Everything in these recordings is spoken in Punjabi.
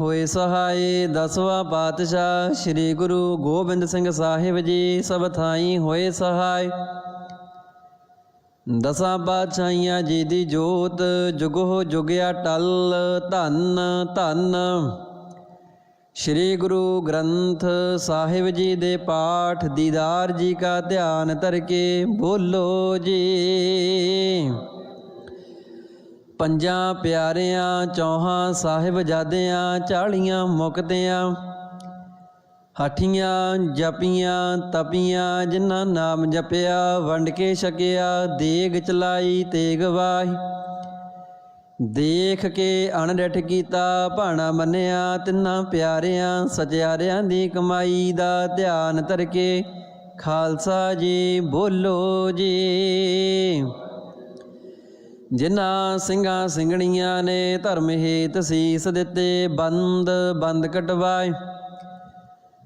ਹੋਏ ਸਹਾਈ ਦਸਵਾ ਪਾਤਸ਼ਾਹ, ਸ੍ਰੀ ਗੁਰੂ ਗੋਬਿੰਦ ਸਿੰਘ ਸਾਹਿਬ ਜੀ, ਸਭ ਥਾਈ ਹੋਏ ਸਹਾਈ। ਦਸਾਂ ਪਾਤਸ਼ਾਹੀਆਂ ਜੀ ਦੀ ਜੋਤ, ਜੁਗੋ ਜੁਗਿਆ ਟਲ, ਧੰਨ ਧੰਨ। ਸ੍ਰੀ ਗੁਰੂ ਗ੍ਰੰਥ ਸਾਹਿਬ ਜੀ ਦੇ ਪਾਠ, ਦੀਦਾਰ ਜੀ ਕਾ ਧਿਆਨ ਧਰ ਕੇ ਬੋਲੋ ਜੀ। ਪੰਜਾਂ ਪਿਆਰਿਆਂ, ਚੌਹਾਂ ਸਾਹਿਬਜ਼ਾਦਿਆਂ ਚਾਲੀਆਂ ਮੁਕਤਿਆਂ, ਹਠੀਆਂ ਜਪੀਆਂ, ਤਪੀਆਂ, ਜਿਨ੍ਹਾਂ ਨਾਮ ਜਪਿਆ, ਵੰਡ ਕੇ ਛਕਿਆ, ਦੇਗ ਚਲਾਈ, ਤੇਗ ਵਾਹੀ। ਦੇਖ ਕੇ ਅਣਡਿਠ ਕੀਤਾ, ਭਾਣਾ ਮੰਨਿਆ, ਤਿੰਨਾਂ ਪਿਆਰਿਆਂ, ਸਚਿਆਰਿਆਂ ਦੀ ਕਮਾਈ ਦਾ ਧਿਆਨ ਧਰ ਕੇ, ਖਾਲਸਾ ਜੀ ਬੋਲੋ ਜੀ। ਜਿਨ੍ਹਾਂ ਸਿੰਘਾਂ ਸਿੰਘਣੀਆਂ ਨੇ ਧਰਮ ਹੇਤ ਸੀਸ ਦਿੱਤੇ, ਬੰਦ ਬੰਦ ਕਟਵਾਏ।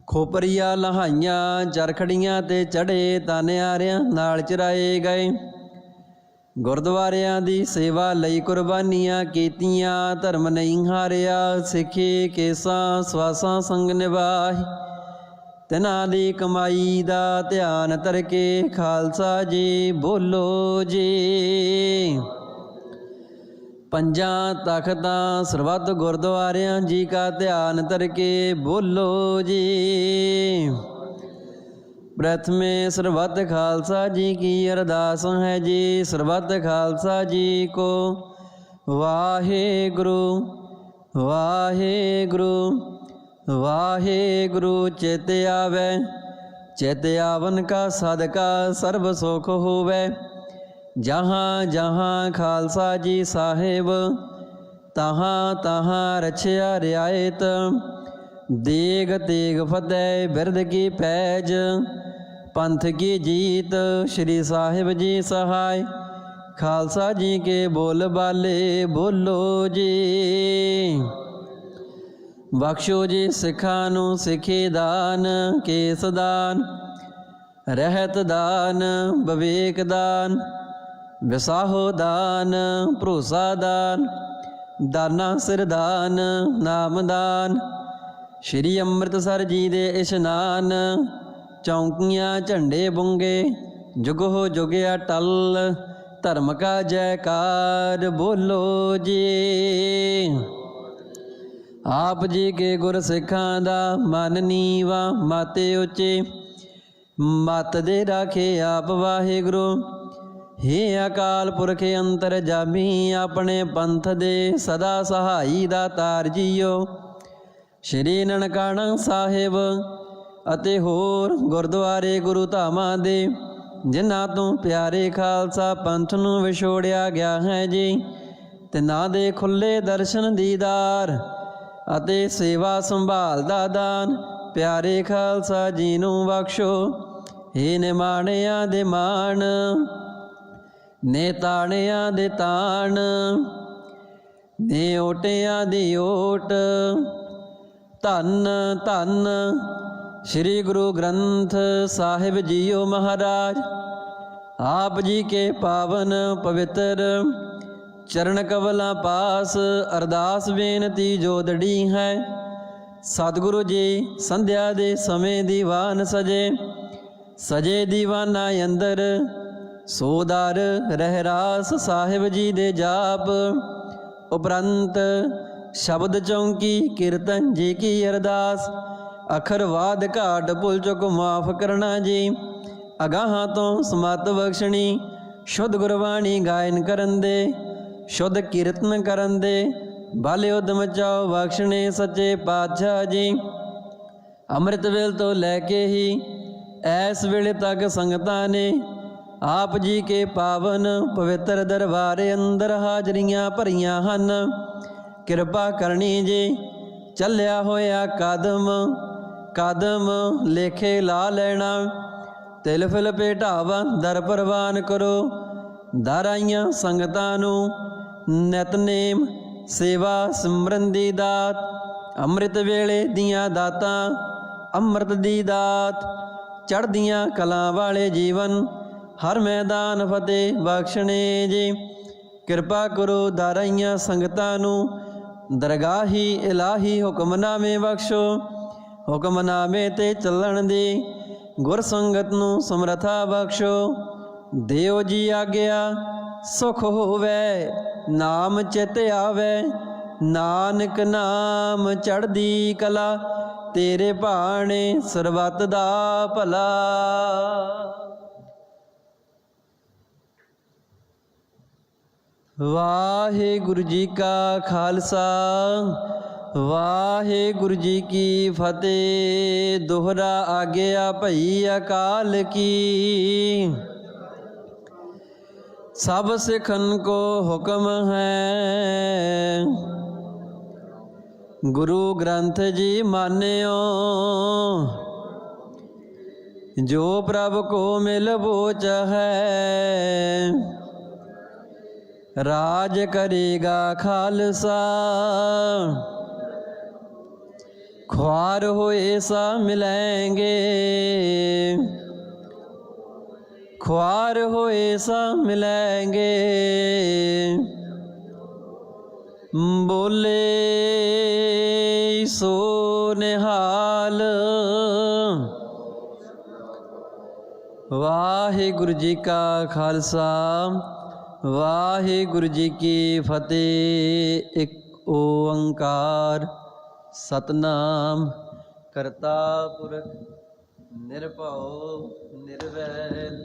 ਖੋਪਰੀਆਂ ਲਹਾਈਆਂ ਚਰਖੜੀਆਂ ਤੇ ਚੜੇ ਤਾਨਿਆਰਿਆਂ ਨਾਲ ਚਰਾਏ ਗਏ। ਗੁਰਦੁਆਰਿਆਂ ਦੀ ਸੇਵਾ ਲਈ ਕੁਰਬਾਨੀਆਂ ਕੀਤੀਆਂ, ਧਰਮ ਨਹੀਂ ਹਾਰਿਆ, ਸਿੱਖੇ ਕੇਸਾਂ, ਸਵਾਸਾਂ ਸੰਗ ਨਿਭਾਹੀ ਤਿਨਾਂ ਦੀ ਕਮਾਈ ਦਾ ਧਿਆਨ ਧਰ ਕੇ ਖਾਲਸਾ ਜੀ ਬੋਲੋ ਜੀ। ਪੰਜਾਂ ਤਖਤਾਂ ਸਰਬੱਤ ਗੁਰਦੁਆਰਿਆਂ ਜੀ ਕਾ ਧਿਆਨ ਧਰ ਕੇ ਬੋਲੋ ਜੀ। ਪ੍ਰਥਮੇ ਸਰਬੱਤ ਖਾਲਸਾ ਜੀ ਕੀ ਅਰਦਾਸ ਹੈ ਜੀ। ਸਰਬੱਤ ਖਾਲਸਾ ਜੀ ਕੋ ਵਾਹਿਗੁਰੂ ਵਾਹਿਗੁਰੂ ਵਾਹਿਗੁਰੂ ਚਿਤ ਆਵੇ। ਚਿਤ ਆਵਨ ਕਾ ਸਦਕਾ ਸਰਬ ਸੁਖ ਹੋਵੇ। ਜਹਾਂ ਜਹਾਂ ਖਾਲਸਾ ਜੀ ਸਾਹਿਬ, ਤਹਾਂ ਤਹਾਂ ਰਛਿਆ ਰਿਆਇਤ, ਦੇਗ ਤੇਗ ਫਤਿਹ ਬਿਰਦ ਕੀ ਪੈਜ, ਪੰਥ ਕੀ ਜੀਤ ਸ਼੍ਰੀ ਸਾਹਿਬ ਜੀ ਸਹਾਇ। ਖਾਲਸਾ ਜੀ ਕੇ ਬੋਲ ਬਾਲੇ ਬੋਲੋ ਜੀ। ਬਖਸ਼ੋ ਜੀ ਸਿੱਖਾਂ ਨੂੰ ਸਿੱਖੀ ਦਾਨ, ਕੇਸ ਦਾਨ, ਰਹਿਤ ਦਾਨ, ਵਿਵੇਕ ਦਾਨ। ਵਿਸਾਹੋ ਦਾਨ, ਭਰੋਸਾ ਦਾਨ, ਦਾਨਾ ਸਿਰਦਾਨ ਨਾਮਦਾਨ ਸ਼੍ਰੀ ਅੰਮ੍ਰਿਤਸਰ ਜੀ ਦੇ ਇਸ਼ਨਾਨ, ਚੌਂਕੀਆਂ ਝੰਡੇ ਬੁੰਗੇ, ਜੁਗੋ ਜੁਗਿਆ ਟਲ, ਧਰਮ ਕਾ ਜੈਕਾਰ ਬੋਲੋ ਜੀ। ਆਪ ਜੀ ਕੇ ਗੁਰ ਸਿੱਖਾਂ ਦਾ ਮਨ ਨੀਵਾ, ਮਾਤੇ ਉੱਚੇ, ਮਤ ਦੇ ਰਾਖੇ ਆਪ ਵਾਹਿਗੁਰੂ। ਹੇ ਅਕਾਲ ਪੁਰਖ ਅੰਤਰ ਜਾਮੀ, ਆਪਣੇ ਪੰਥ ਦੇ ਸਦਾ ਸਹਾਈ ਦਾ ਤਾਰ ਜੀਓ ਸ਼੍ਰੀ ਨਨਕਾਣਾ ਸਾਹਿਬ ਅਤੇ ਹੋਰ ਗੁਰਦੁਆਰੇ ਗੁਰੂ ਧਾਮਾਂ ਦੇ, ਜਿਨ੍ਹਾਂ ਤੋਂ ਪਿਆਰੇ ਖਾਲਸਾ ਪੰਥ ਨੂੰ ਵਿਛੋੜਿਆ ਗਿਆ ਹੈ ਜੀ, ਤਿਨਾਂ ਦੇ ਖੁੱਲੇ ਦਰਸ਼ਨ ਦੀਦਾਰ ਅਤੇ ਸੇਵਾ ਸੰਭਾਲ ਦਾ ਦਾਨ ਪਿਆਰੇ ਖਾਲਸਾ ਜੀ ਨੂੰ ਬਖਸ਼ੋ। ਏ ਨਿਮਾਣਿਆਂ ਦੇ ਮਾਣ ਨੇ ਤਾਣਿਆਂ ਦੇ ਤਾਣ, ਨੇ ਓਟਿਆਂ ਦੀ ਓਟ। ਧੰਨ ਧੰਨ ਸ੍ਰੀ ਗੁਰੂ ਗ੍ਰੰਥ ਸਾਹਿਬ ਜੀਓ ਮਹਾਰਾਜ, ਆਪ ਜੀ ਕੇ ਪਾਵਨ ਪਵਿੱਤਰ। ਚਰਨ ਕਵਲਾਂ ਪਾਸ ਅਰਦਾਸ ਬੇਨਤੀ ਜੋਦੜੀ ਹੈ, ਸਤਿਗੁਰੂ ਜੀ ਸੰਧਿਆ ਦੇ ਸਮੇਂ ਦੀਵਾਨ ਸਜੇ ਸਜੇ ਦੀਵਾਨਾ ਅੰਦਰ ਸੋ ਦਰ ਰਹਿਰਾਸ ਸਾਹਿਬ ਜੀ ਦੇ ਜਾਪ, ਉਪਰੰਤ ਸ਼ਬਦ ਚੌਂਕੀ ਕੀਰਤਨ ਜੀ ਕੀ ਅਰਦਾਸ ਅਖਰਵਾਦ ਘਾਟ ਭੁੱਲ ਚੁੱਕ ਮਾਫ ਕਰਨਾ ਜੀ, ਅਗਾਹਾਂ ਤੋਂ ਸਮਤ ਬਖਸ਼ਣੀ, ਸ਼ੁੱਧ ਗੁਰਬਾਣੀ ਗਾਇਨ ਕਰਨ ਦੇ, ਸ਼ੁੱਧ ਕੀਰਤਨ ਕਰਨ ਦੇ, ਬਾਲੇ ਉਦਮ ਚਾਓ ਬਖਸ਼ਣੇ ਸੱਚੇ ਪਾਤਸ਼ਾਹ ਜੀ। ਅੰਮ੍ਰਿਤ ਵੇਲ ਤੋਂ ਲੈ ਕੇ ਹੀ ਐਸ ਵੇਲੇ ਤੱਕ ਸੰਗਤਾਂ ਨੇ ਆਪ ਜੀ ਕੇ ਪਾਵਨ ਪਵਿੱਤਰ ਦਰਬਾਰੇ ਅੰਦਰ ਹਾਜ਼ਰੀਆਂ ਭਰੀਆਂ ਹਨ। ਕਿਰਪਾ ਕਰਨੀ ਜੀ, ਚੱਲਿਆ ਹੋਇਆ ਕਦਮ ਕਦਮ ਲੇਖੇ ਲਾ ਲੈਣਾ। ਤਿਲ ਫਿਲ ਭੇਟਾਵਾ ਦਰ ਪ੍ਰਵਾਨ ਕਰੋ ਦਾਰਾਈਆਂ ਸੰਗਤਾਂ ਨੂੰ। ਨਿਤਨੇਮ ਸੇਵਾ ਸਿਮਰਨ ਦੀ ਦਾਤ, ਅੰਮ੍ਰਿਤ ਵੇਲੇ ਦੀਆਂ ਦਾਤਾਂ, ਅੰਮ੍ਰਿਤ ਦੀ ਦਾਤ। ਚੜ੍ਹਦੀਆਂ ਕਲਾਂ ਵਾਲੇ ਜੀਵਨ ਹਰ ਮੈਦਾਨ ਫਤਿਹ ਬਖਸ਼ਣੇ ਜੀ। ਕਿਰਪਾ ਕਰੋ ਦਾਰਾਈਆਂ ਸੰਗਤਾਂ ਨੂੰ, ਦਰਗਾਹੀ ਇਲਾਹੀ ਹੁਕਮਨਾਮੇ ਬਖਸ਼ੋ। ਹੁਕਮਨਾਮੇ ਤੇ ਚੱਲਣ ਦੀ ਗੁਰ ਸੰਗਤ ਨੂੰ ਸਮਰਥਾ ਬਖਸ਼ੋ। ਦਿਓ ਜੀ ਆਗਿਆ, ਸੁਖ ਹੋਵੇ, ਨਾਮ ਚਿਤ ਆਵੇ। ਨਾਨਕ ਨਾਮ ਚੜਦੀ ਕਲਾ, ਤੇਰੇ ਭਾਣੇ ਸਰਬੱਤ ਦਾ ਭਲਾ। ਵਾਹਿਗੁਰੂ ਜੀ ਕਾ ਖਾਲਸਾ, ਵਾਹਿਗੁਰੂ ਜੀ ਕੀ ਫਤਿਹ। ਦੋਹਰਾ ਆਗਿਆ ਭਈ ਅਕਾਲ ਕੀ। ਸਭ ਸਿੱਖਨ ਕੋ ਹੁਕਮ ਹੈ। ਗੁਰੂ ਗ੍ਰੰਥ ਜੀ ਮਾਨਿਓ, ਜੋ ਪ੍ਰਭ ਕੋ ਮਿਲ ਬੋਚ ਹੈ। ਰਾਜ ਕਰੇਗਾ ਖਾਲਸਾ। ਖੁਆਰ ਹੋਏ ਸਾ ਮਿਲੈਂਗੇ ਖੁਆਰ ਹੋਏ ਸਾ ਮਿਲੈਂਗੇ ਬੋਲੇ ਸੋ ਨਿਹਾਲ। ਵਾਹਿਗੁਰੂ ਜੀ ਕਾ ਖਾਲਸਾ। ਵਾਹਿਗੁਰੂ ਜੀ ਕੀ ਫਤਿਹ। ਇੱਕ ਓੰਕਾਰ ਸਤਨਾਮ ਕਰਤਾ ਪੁਰਖ ਨਿਰਭਉ ਨਿਰਵੈਰ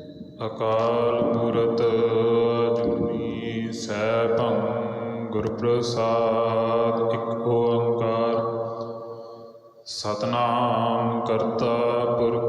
ਅਕਾਲ ਮੂਰਤ ਜੁਨੀ ਸੈਭੰ ਗੁਰ ਪ੍ਰਸਾਦ ਇੱਕ ਓੰਕਾਰ ਸਤਨਾਮ ਕਰਤਾ ਪੁਰਖ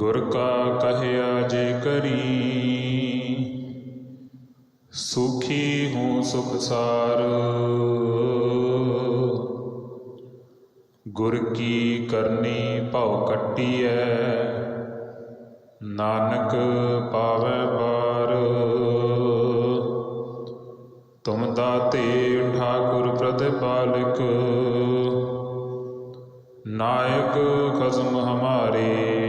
ਗੁਰ ਕਾ ਕਹਿਆ ਜੇ ਕਰੀ, ਸੁਖੀ ਹੂੰ ਸੁਖਸਾਰ ਗੁਰ ਕੀ ਕਰਨੀ ਭਉ ਕੱਟੀਐ, ਨਾਨਕ ਪਾਵੈ ਪਾਰ। ਤੁਮ ਦਾਤੇ ਠਾਕੁਰ ਪ੍ਰਤਿਪਾਲਕ ਨਾਇਕ ਖਸਮ ਹਮਾਰੇ।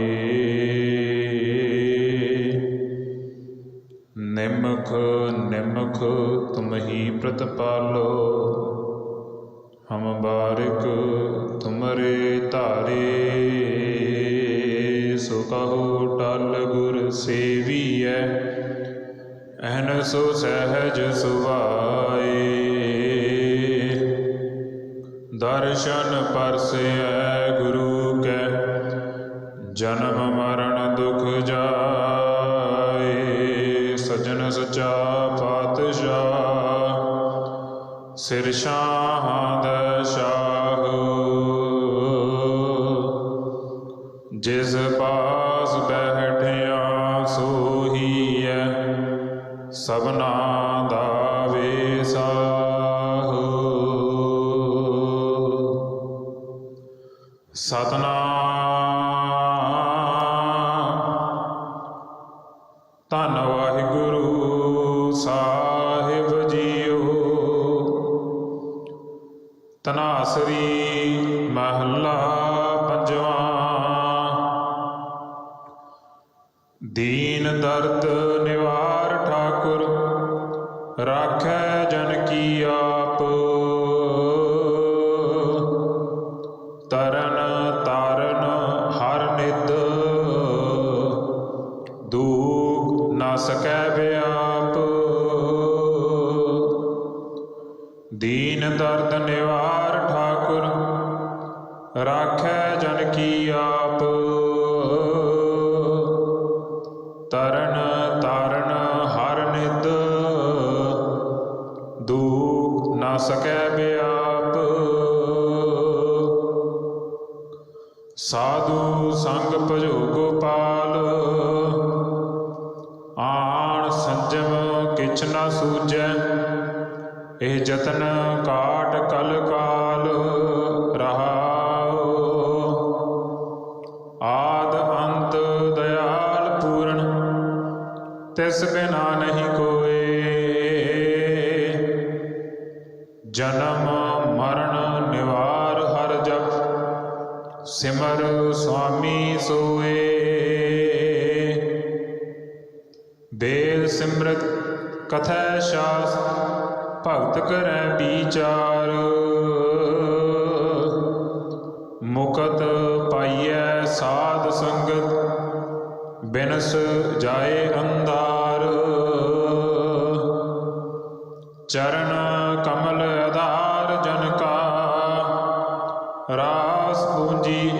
ਨਿਮਖ ਨਿਮਖ ਤੁਮ ਹੀ ਪ੍ਰਤਪਾਲੋ ਹਮ ਬਾਰਿਕ ਤੁਮਰੇ ਧਾਰੇ। ਸੋ ਕਹੋ ਟਲ ਗੁਰ ਸੇਵੀਐ ਅਹਨ ਸੋ ਸਹਿਜ ਸੁਭਾਏ। ਦਰਸ਼ਨ ਪਰਸੈ ਗੁਰੂ ਕੈ, ਜਨਮ ਮਰਨ ਦੁਖ ਜਾ ਸਿਰ ਸ਼ਾਹਾਂ। ਦਾ ਜਿਸ ਪਾਸ ਬੈਠਿਆ ਸੋਹੀ ਹੈ ਸਭਨਾ ਤਨਾਸਰੀ ਮਹੱਲਾ ਪੰਜਵਾਂ। ਦੀਨ ਦਰਦ ਦੀਨ ਦਰਦ ਨਿਵਾਰ ਠਾਕੁਰ, ਰਾਖੈ ਜਨ ਕੀ ਆਪ। ਤਰਨ ਤਾਰਨ ਹਰ ਨਿਦ ਦੂਖ ਨਾ ਸਕੈ ਵਿਆਪ ਸਾਧੂ ਸੰਗ ਭਜੋ ਗੋਪਾਲ, ਆਣ ਸੰਜਮ ਕਿਛ ਨਾ ਸੂਝੈ। ਇਹ ਜਤਨ ਕਾਟ ਕਲ ਕਾਲ ਰਹਾਉ। ਆਦ ਅੰਤ ਦਇਆਲ ਪੂਰਨ, ਤਿਸ ਬਿਨਾ ਨਹੀਂ ਕੋਏ। ਜਨਮ ਮਰਨ ਨਿਵਾਰ ਹਰ ਜਪ, ਸਿਮਰ ਸੁਆਮੀ ਸੋਏ। ਬੇਦ ਸਿਮਰਤ ਕਥੈ ਸ਼ਾਸ ਭਗਤ ਕਰੈ ਵਿਚਾਰ। ਮੁਕਤ ਪਾਈਐ ਸਾਧ ਸੰਗਤ, ਬਿਨਸ ਜਾਏ ਅੰਧਾਰ। ਚਰਨ ਕਮਲ ਆਧਾਰ ਜਨ ਕਾ, ਰਾਸ ਪੂੰਜੀ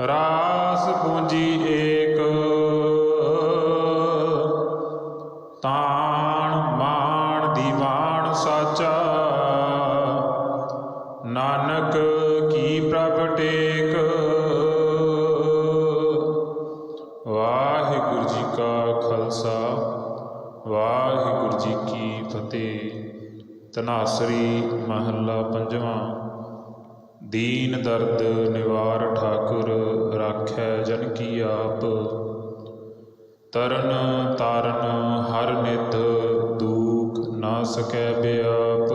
ਰਾਸ ਪੂੰਜੀ ਏਕ। ਤਾਣ ਮਾਣ ਦੀਵਾਨ ਸਾਚਾ। ਨਾਨਕ ਕੀ ਪ੍ਰਭ ਟੇਕ। ਵਾਹਿਗੁਰੂ ਜੀ ਕਾ ਖਾਲਸਾ, ਵਾਹਿਗੁਰੂ ਜੀ ਕੀ ਫਤਿਹ। ਤਨਾਸਰੀ ਮਹੱਲਾ ਪੰਜਵਾਂ। ਦੀਨ ਦਰਦ ਨਿਵਾਰ ਠਾਕੁਰ ਰਾਖੈ ਜਨ ਕੀ ਆਪ। ਤਰਨ ਤਾਰਨ ਹਰ ਨਿਤ ਦੂਖ ਨਾ ਸਕੈ ਬਿਆਪ।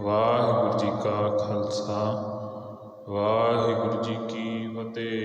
ਵਾਹਿਗੁਰੂ ਜੀ ਕਾ ਖਾਲਸਾ, ਵਾਹਿਗੁਰੂ ਜੀ ਕੀ ਫਤਿਹ।